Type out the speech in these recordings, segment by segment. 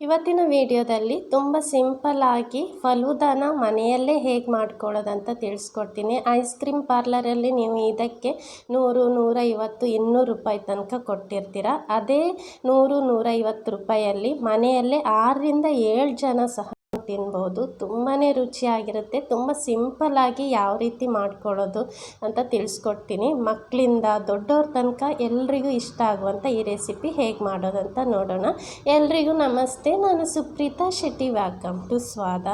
ಇವತ್ತಿನ ವಿಡಿಯೋದಲ್ಲಿ ತುಂಬ ಸಿಂಪಲ್ಲಾಗಿ ಫಲೂದಾನ ಮನೆಯಲ್ಲೇ ಹೇಗೆ ಮಾಡ್ಕೊಳ್ಳೋದಂತ ತಿಳಿಸ್ಕೊಡ್ತೀನಿ. ಐಸ್ ಕ್ರೀಮ್ ಪಾರ್ಲರಲ್ಲಿ ನೀವು ಇದಕ್ಕೆ ನೂರು, ನೂರೈವತ್ತು, ಇನ್ನೂರು ರೂಪಾಯಿ ತನಕ ಕೊಟ್ಟಿರ್ತೀರ. ಅದೇ ನೂರು, ನೂರೈವತ್ತು ರೂಪಾಯಲ್ಲಿ ಮನೆಯಲ್ಲೇ ಆರರಿಂದ ಏಳು ಜನ ಸಹ ತಿನ್ಬೋದು. ತುಂಬಾ ರುಚಿಯಾಗಿರುತ್ತೆ. ತುಂಬ ಸಿಂಪಲ್ಲಾಗಿ ಯಾವ ರೀತಿ ಮಾಡ್ಕೊಳ್ಳೋದು ಅಂತ ತಿಳಿಸ್ಕೊಡ್ತೀನಿ. ಮಕ್ಕಳಿಂದ ದೊಡ್ಡವ್ರ ತನಕ ಎಲ್ರಿಗೂ ಇಷ್ಟ ಆಗುವಂಥ ಈ ರೆಸಿಪಿ ಹೇಗೆ ಮಾಡೋದಂತ ನೋಡೋಣ. ಎಲ್ರಿಗೂ ನಮಸ್ತೆ. ನಾನು ಸುಪ್ರೀತಾ ಶೆಟ್ಟಿ. ವ್ಯಾಕಮ್ ಟು ಸ್ವಾದ.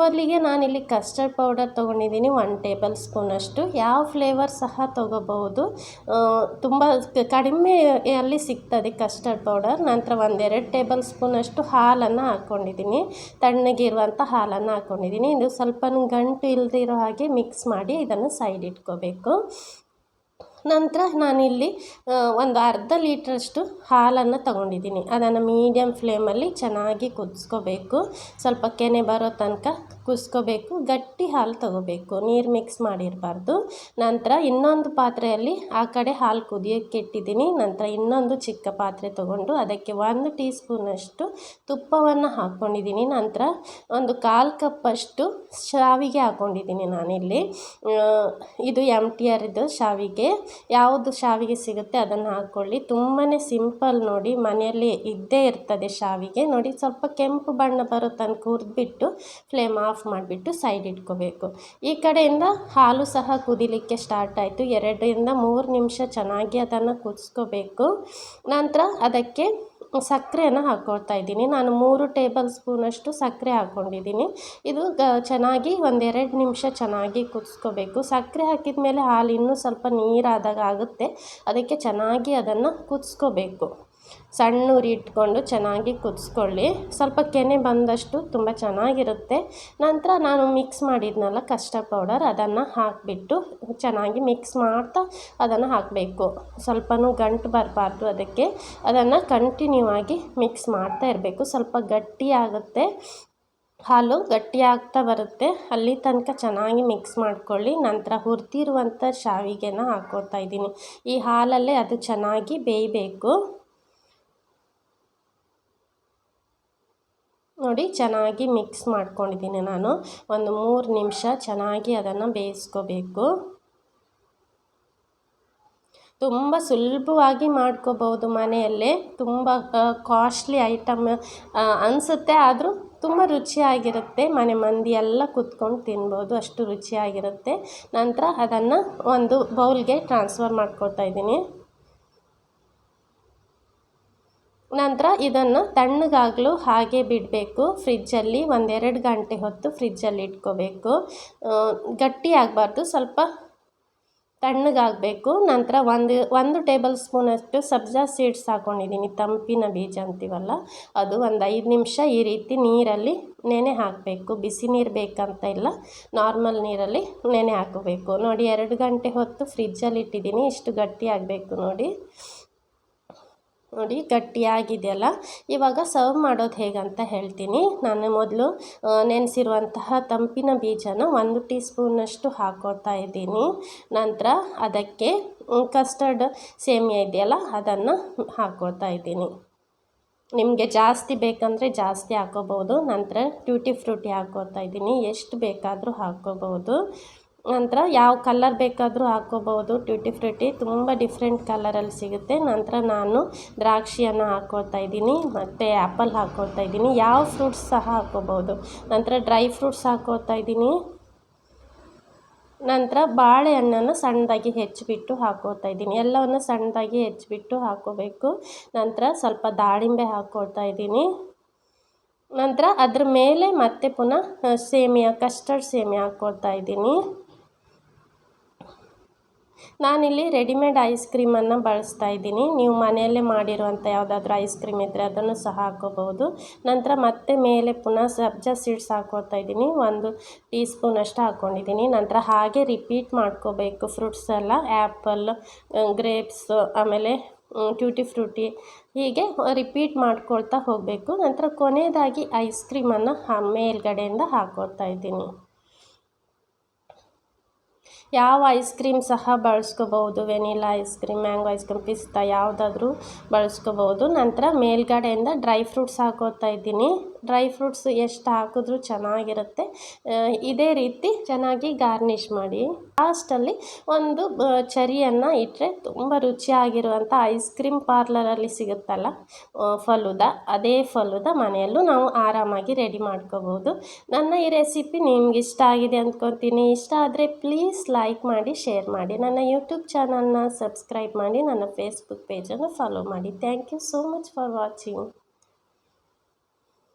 ಮೊದಲಿಗೆ ನಾನಿಲ್ಲಿ ಕಸ್ಟರ್ಡ್ ಪೌಡರ್ ತೊಗೊಂಡಿದ್ದೀನಿ. ಒನ್ ಟೇಬಲ್ ಸ್ಪೂನಷ್ಟು ಯಾವ ಫ್ಲೇವರ್ ಸಹ ತೊಗೋಬಹುದು. ತುಂಬ ಕಡಿಮೆಯಲ್ಲಿ ಸಿಗ್ತದೆ ಕಸ್ಟರ್ಡ್ ಪೌಡರ್. ನಂತರ ಒಂದೆರಡು ಟೇಬಲ್ ಸ್ಪೂನಷ್ಟು ಹಾಲನ್ನು ಹಾಕ್ಕೊಂಡಿದ್ದೀನಿ ತಣ್ಣಗೆ ಇರುವಂಥ ಹಾಲನ್ನು ಹಾಕ್ಕೊಂಡಿದ್ದೀನಿ ಇದು ಸ್ವಲ್ಪ ಗಂಟು ಇಲ್ಲದಿರೋ ಹಾಗೆ ಮಿಕ್ಸ್ ಮಾಡಿ ಇದನ್ನು ಸೈಡ್ ಇಟ್ಕೋಬೇಕು. ನಂತರ ನಾನಿಲ್ಲಿ ಒಂದು ಅರ್ಧ ಲೀಟ್ರಷ್ಟು ಹಾಲನ್ನು ತಗೊಂಡಿದ್ದೀನಿ. ಅದನ್ನು ಮೀಡಿಯಮ್ ಫ್ಲೇಮಲ್ಲಿ ಚೆನ್ನಾಗಿ ಕುದಿಸ್ಕೋಬೇಕು. ಸ್ವಲ್ಪ ಕೆನೆ ಬರೋ ತನಕ ಕುದಿಸ್ಕೋಬೇಕು. ಗಟ್ಟಿ ಹಾಲು ತಗೋಬೇಕು. ನೀರು ಮಿಕ್ಸ್ ಮಾಡಿರಬಾರ್ದು. ನಂತರ ಇನ್ನೊಂದು ಪಾತ್ರೆಯಲ್ಲಿ ಆ ಕಡೆ ಹಾಲು ಕುದಿಯೋಕ್ಕೆ ಇಟ್ಟಿದ್ದೀನಿ. ನಂತರ ಇನ್ನೊಂದು ಚಿಕ್ಕ ಪಾತ್ರೆ ತೊಗೊಂಡು ಅದಕ್ಕೆ ಒಂದು ಟೀ ಸ್ಪೂನಷ್ಟು ತುಪ್ಪವನ್ನು ಹಾಕ್ಕೊಂಡಿದ್ದೀನಿ. ನಂತರ ಒಂದು ಕಾಲು ಕಪ್ಪಷ್ಟು ಶಾವಿಗೆ ಹಾಕ್ಕೊಂಡಿದ್ದೀನಿ ನಾನಿಲ್ಲಿ. ಇದು ಎಂ ಟಿ ಆರ್ ಇದು ಶಾವಿಗೆ. ಯಾವುದು ಶಾವಿಗೆ ಸಿಗುತ್ತೆ ಅದನ್ನು ಹಾಕ್ಕೊಳ್ಳಿ ತುಂಬಾ ಸಿಂಪಲ್ ನೋಡಿ, ಮನೆಯಲ್ಲಿ ಇದ್ದೇ ಇರ್ತದೆ ಶಾವಿಗೆ. ನೋಡಿ, ಸ್ವಲ್ಪ ಕೆಂಪು ಬಣ್ಣ ಬರೋ ತನಕ ಹುರಿದ್ಬಿಟ್ಟು ಫ್ಲೇಮ್ ಆಫ್ ಮಾಡಿಬಿಟ್ಟು ಸೈಡ್ ಇಟ್ಕೋಬೇಕು. ಈ ಕಡೆಯಿಂದ ಹಾಲು ಸಹ ಕುದಿಲಿಕ್ಕೆ ಸ್ಟಾರ್ಟ್ ಆಯಿತು. ಎರಡರಿಂದ ಮೂರು ನಿಮಿಷ ಚೆನ್ನಾಗಿ ಅದನ್ನು ಕುದಿಸ್ಕೋಬೇಕು. ನಂತರ ಅದಕ್ಕೆ ಸಕ್ಕರೆಯನ್ನು ಹಾಕ್ಕೊಳ್ತಾ ಇದ್ದೀನಿ. ನಾನು ಮೂರು ಟೇಬಲ್ ಸ್ಪೂನಷ್ಟು ಸಕ್ಕರೆ ಹಾಕ್ಕೊಂಡಿದ್ದೀನಿ. ಇದು ಗ, ಚೆನ್ನಾಗಿ ಒಂದೆರಡು ನಿಮಿಷ ಚೆನ್ನಾಗಿ ಕುದಿಸ್ಕೋಬೇಕು. ಸಕ್ಕರೆ ಹಾಕಿದ ಮೇಲೆ ಹಾಲು ಇನ್ನೂ ಸ್ವಲ್ಪ ನೀರಾದಾಗ ಆಗುತ್ತೆ. ಅದಕ್ಕೆ ಚೆನ್ನಾಗಿ ಅದನ್ನು ಕುದಿಸ್ಕೋಬೇಕು. ಸಣ್ಣ ಉರಿ ಇಟ್ಕೊಂಡು ಚೆನ್ನಾಗಿ ಕುದಿಸ್ಕೊಳ್ಳಿ. ಸ್ವಲ್ಪ ಕೆನೆ ಬಂದಷ್ಟು ತುಂಬ ಚೆನ್ನಾಗಿರುತ್ತೆ. ನಂತರ ನಾನು ಮಿಕ್ಸ್ ಮಾಡಿದ್ನಲ್ಲ ಕಷ್ಟ ಪೌಡರ್ ಅದನ್ನು ಹಾಕಿಬಿಟ್ಟು ಚೆನ್ನಾಗಿ ಮಿಕ್ಸ್ ಮಾಡ್ತಾ ಅದನ್ನು ಹಾಕಬೇಕು. ಸ್ವಲ್ಪನೂ ಗಂಟು ಬರಬಾರ್ದು ಅದಕ್ಕೆ. ಅದನ್ನು ಕಂಟಿನ್ಯೂ ಆಗಿ ಮಿಕ್ಸ್ ಮಾಡ್ತಾ ಇರಬೇಕು. ಸ್ವಲ್ಪ ಗಟ್ಟಿ ಆಗುತ್ತೆ. ಹಾಲು ಗಟ್ಟಿ ಆಗ್ತಾ ಬರುತ್ತೆ. ಅಲ್ಲಿ ತನಕ ಚೆನ್ನಾಗಿ ಮಿಕ್ಸ್ ಮಾಡ್ಕೊಳ್ಳಿ. ನಂತರ ಹುರಿದಿರುವಂಥ ಶಾವಿಗೆನ ಹಾಕೋತಾ ಇದ್ದೀನಿ. ಈ ಹಾಲಲ್ಲೇ ಅದು ಚೆನ್ನಾಗಿ ಬೇಯಬೇಕು. ನೋಡಿ ಚೆನ್ನಾಗಿ ಮಿಕ್ಸ್ ಮಾಡ್ಕೊಂಡಿದ್ದೀನಿ ನಾನು. ಒಂದು ಮೂರು ನಿಮಿಷ ಚೆನ್ನಾಗಿ ಅದನ್ನು ಬೇಯಿಸ್ಕೋಬೇಕು. ತುಂಬ ಸುಲಭವಾಗಿ ಮಾಡ್ಕೋಬೋದು ಮನೆಯಲ್ಲೇ. ತುಂಬ ಕಾಸ್ಟ್ಲಿ ಐಟಮ್ ಅನಿಸುತ್ತೆ, ಆದರೂ ತುಂಬ ರುಚಿಯಾಗಿರುತ್ತೆ. ಮನೆ ಮಂದಿ ಎಲ್ಲ ಕುತ್ಕೊಂಡು ತಿನ್ಬೋದು, ಅಷ್ಟು ರುಚಿಯಾಗಿರುತ್ತೆ. ನಂತರ ಅದನ್ನು ಒಂದು ಬೌಲ್ಗೆ ಟ್ರಾನ್ಸ್ಫರ್ ಮಾಡ್ಕೊಳ್ತಾ ಇದ್ದೀನಿ. ನಂತರ ಇದನ್ನು ತಣ್ಣಗಾಗಲು ಹಾಗೆ ಬಿಡಬೇಕು. ಫ್ರಿಜ್ಜಲ್ಲಿ ಒಂದೆರಡು ಗಂಟೆ ಹೊತ್ತು ಫ್ರಿಜ್ಜಲ್ಲಿ ಇಟ್ಕೋಬೇಕು. ಗಟ್ಟಿ ಆಗಬಾರ್ದು ಸ್ವಲ್ಪ ತಣ್ಣಗಾಗಬೇಕು. ನಂತರ ಒಂದು ಒಂದು ಟೇಬಲ್ ಸ್ಪೂನಷ್ಟು ಸಬ್ಜಾ ಸೀಡ್ಸ್ ಹಾಕ್ಕೊಂಡಿದ್ದೀನಿ ತಂಪಿನ ಬೀಜ ಅಂತೀವಲ್ಲ. ಅದು ಒಂದು ಐದು ನಿಮಿಷ ಈ ರೀತಿ ನೀರಲ್ಲಿ ನೆನೆ ಹಾಕಬೇಕು. ಬಿಸಿ ನೀರು ಬೇಕಂತ ಇಲ್ಲ, ನಾರ್ಮಲ್ ನೀರಲ್ಲಿ ನೆನೆ ಹಾಕಬೇಕು. ನೋಡಿ, ಎರಡು ಗಂಟೆ ಹೊತ್ತು ಫ್ರಿಜ್ಜಲ್ಲಿ ಇಟ್ಟಿದ್ದೀನಿ. ಇಷ್ಟು ಗಟ್ಟಿ ಆಗಬೇಕು ನೋಡಿ. ನೋಡಿ ಗಟ್ಟಿಯಾಗಿದೆಯಲ್ಲ ಇವಾಗ ಸರ್ವ್ ಮಾಡೋದು ಹೇಗಂತ ಹೇಳ್ತೀನಿ. ನಾನು ಮೊದಲು ನೆನೆಸಿರುವಂತಹ ತಂಪಿನ ಬೀಜನ ಒಂದು ಟೀ ಸ್ಪೂನಷ್ಟು ಹಾಕೋತಾ ಇದ್ದೀನಿ. ನಂತರ ಅದಕ್ಕೆ ಕಸ್ಟರ್ಡ್ ಸೇಮಿಯಾ ಇದೆಯಲ್ಲ, ಅದನ್ನು ಹಾಕೋತಾ ಇದ್ದೀನಿ. ನಿಮಗೆ ಜಾಸ್ತಿ ಬೇಕಂದರೆ ಜಾಸ್ತಿ ಹಾಕೋಬೋದು ನಂತರ ಟ್ಯೂಟಿ ಫ್ರೂಟಿ ಹಾಕೋತಾ ಇದ್ದೀನಿ. ಎಷ್ಟು ಬೇಕಾದರೂ ಹಾಕ್ಕೋಬೋದು ನಂತರ ಯಾವ ಕಲ್ಲರ್ ಬೇಕಾದರೂ ಹಾಕ್ಕೋಬೋದು. ಟ್ಯೂಟಿ ಫ್ರೂಟಿ ತುಂಬ ಡಿಫ್ರೆಂಟ್ ಕಲರಲ್ಲಿ ಸಿಗುತ್ತೆ. ನಂತರ ನಾನು ದ್ರಾಕ್ಷಿಯನ್ನು ಹಾಕ್ಕೊಳ್ತಾ ಇದ್ದೀನಿ. ಮತ್ತು ಆ್ಯಪಲ್ ಹಾಕ್ಕೊಳ್ತಾ ಇದ್ದೀನಿ. ಯಾವ ಫ್ರೂಟ್ಸ್ ಸಹ ಹಾಕ್ಕೋಬೋದು. ನಂತರ ಡ್ರೈ ಫ್ರೂಟ್ಸ್ ಹಾಕ್ಕೊಳ್ತಾ ಇದ್ದೀನಿ. ನಂತರ ಬಾಳೆಹಣ್ಣನ್ನು ಸಣ್ಣದಾಗಿ ಹೆಚ್ಚಿಬಿಟ್ಟು ಹಾಕ್ಕೊಳ್ತಾ ಇದ್ದೀನಿ. ಎಲ್ಲವನ್ನು ಸಣ್ಣದಾಗಿ ಹೆಚ್ಚಿಬಿಟ್ಟು ಹಾಕ್ಕೋಬೇಕು. ನಂತರ ಸ್ವಲ್ಪ ದಾಳಿಂಬೆ ಹಾಕ್ಕೊಳ್ತಾ ಇದ್ದೀನಿ. ನಂತರ ಅದ್ರ ಮೇಲೆ ಮತ್ತೆ ಪುನಃ ಸೇಮಿಯಾ ಕಸ್ಟರ್ಡ್ ಸೇಮಿಯಾ ಹಾಕ್ಕೊಳ್ತಾ ಇದ್ದೀನಿ. ನಾನಿಲ್ಲಿ ರೆಡಿಮೇಡ್ ಐಸ್ ಕ್ರೀಮನ್ನು ಬಳಸ್ತಾ ಇದ್ದೀನಿ. ನೀವು ಮನೆಯಲ್ಲೇ ಮಾಡಿರುವಂಥ ಯಾವುದಾದ್ರೂ ಐಸ್ ಕ್ರೀಮ್ ಇದ್ದರೆ ಅದನ್ನು ಸಹ ಹಾಕೋಬಹುದು ನಂತರ ಮತ್ತೆ ಮೇಲೆ ಪುನಃ ಸಬ್ಜಾ ಸೀಡ್ಸ್ ಹಾಕೋತಾ ಇದ್ದೀನಿ. ಒಂದು ಟೀ ಸ್ಪೂನಷ್ಟು ಹಾಕ್ಕೊಂಡಿದ್ದೀನಿ. ನಂತರ ಹಾಗೆ ರಿಪೀಟ್ ಮಾಡ್ಕೋಬೇಕು. ಫ್ರೂಟ್ಸ್ ಎಲ್ಲ, ಆ್ಯಪಲ್, ಗ್ರೇಪ್ಸ್, ಆಮೇಲೆ ಟ್ಯೂಟಿ ಫ್ರೂಟಿ ಹೀಗೆ ರಿಪೀಟ್ ಮಾಡ್ಕೊಳ್ತಾ ಹೋಗಬೇಕು. ನಂತರ ಕೊನೆಯದಾಗಿ ಐಸ್ ಕ್ರೀಮನ್ನು ಮೇಲ್ಗಡೆಯಿಂದ ಹಾಕ್ಕೊಳ್ತಾ ಇದ್ದೀನಿ. ಯಾವ ಐಸ್ ಕ್ರೀಮ್ ಸಹ ಬಳಸ್ಕೋಬೋದು vanilla ice cream mango ice cream ಪಿಸ್ತಾ ಯಾವುದಾದ್ರೂ ಬಳಸ್ಕೋಬೋದು ನಂತರ ಮೇಲ್ಗಡೆಯಿಂದ ಡ್ರೈ ಫ್ರೂಟ್ಸ್ ಹಾಕೋತಾ ಇದ್ದೀನಿ. ಡ್ರೈ ಫ್ರೂಟ್ಸ್ ಎಷ್ಟು ಹಾಕಿದ್ರೂ ಚೆನ್ನಾಗಿರುತ್ತೆ. ಇದೇ ರೀತಿ ಚೆನ್ನಾಗಿ ಗಾರ್ನಿಷ್ ಮಾಡಿ. ಲಾಸ್ಟಲ್ಲಿ ಒಂದು ಚರಿಯನ್ನು ಇಟ್ಟರೆ ತುಂಬ ರುಚಿಯಾಗಿರುವಂಥ ಐಸ್ ಕ್ರೀಮ್ ಪಾರ್ಲರಲ್ಲಿ ಸಿಗುತ್ತಲ್ಲ ಫಲುದ? ಅದೇ ಫಲುದ ಮನೆಯಲ್ಲೂ ನಾವು ಆರಾಮಾಗಿ ರೆಡಿ ಮಾಡ್ಕೋಬೋದು ನನ್ನ ಈ ರೆಸಿಪಿ ನಿಮ್ಗೆ ಇಷ್ಟ ಆಗಿದೆ ಅಂದ್ಕೊತೀನಿ. ಇಷ್ಟ ಆದರೆ ಪ್ಲೀಸ್ ಲೈಕ್ ಮಾಡಿ ಶೇರ್ ಮಾಡಿ, ನನ್ನ ಯೂಟ್ಯೂಬ್ ಚಾನಲ್ನ ಸಬ್ಸ್ಕ್ರೈಬ್ ಮಾಡಿ, ನನ್ನ ಫೇಸ್ಬುಕ್ ಪೇಜನ್ನು ಫಾಲೋ ಮಾಡಿ. Thank you so much for watching